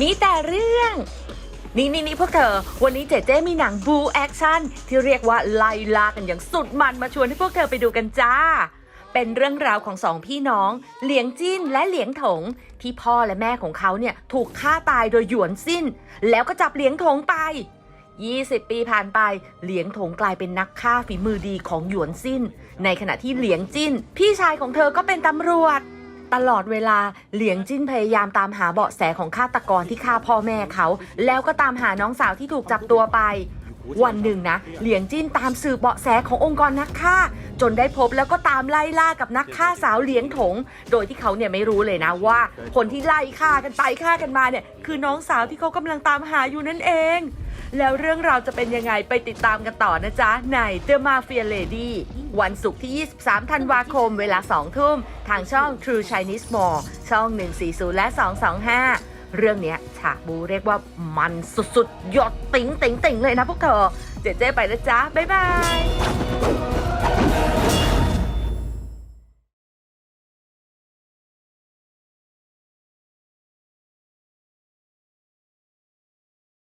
มีแต่เรื่อง นี่นี่นี่พวกเธอ วันนี้เจเจมีหนังบูแอคชั่นที่เรียกว่าไล่ลากันอย่างสุดมันมาชวนให้พวกเธอไปดูกันจ้า เป็นเรื่องราวของสองพี่น้อง เหลียงจิ้นและเหลียงถง ที่พ่อและแม่ของเขาเนี่ยถูกฆ่าตายโดยหยวนสิ้น แล้วก็จับเหลียงถงไป20 ปีผ่านไป เหลียงถงกลายเป็นนักฆ่าฝีมือดีของหยวนสิ้น ในขณะที่เหลียงจิ้น พี่ชายของเธอก็เป็นตำรวจ ตลอดเวลาเหลียงจิ้นพยายามตามหาเบาะแสของฆาตกรที่ฆ่าพ่อแม่เขา แล้วก็ตามหาน้องสาวที่ถูกจับตัวไป วันหนึ่งนะ เหลียงจิ้นตามสืบเบาะแสขององค์กรนักฆ่า จนได้พบแล้วก็ตามไล่ล่ากับนักฆ่าสาวเหลียงถง โดยที่เขาเนี่ยไม่รู้เลยนะว่า คนที่ไล่ฆ่ากันไปฆ่ากันมาเนี่ยคือน้องสาวที่เขากำลังตามหาอยู่นั่นเอง แล้วเรื่องราวจะเป็นยังไงไปติดตามกันต่อนะจ๊ะ ใน The Mafia Lady วันศุกร์ที่ 23 ธันวาคมเวลา 2 ทุ่ม ทางช่อง True Chinese Mall ช่อง 140 และ 225 เรื่องเนี้ยฉากบูเรียกว่ามันสุดๆ หยดติ๋งติ๋งติ๋งเลยนะพวกเธอ เจ๊เจ๊ไปแล้วจ้าบ๊ายบาย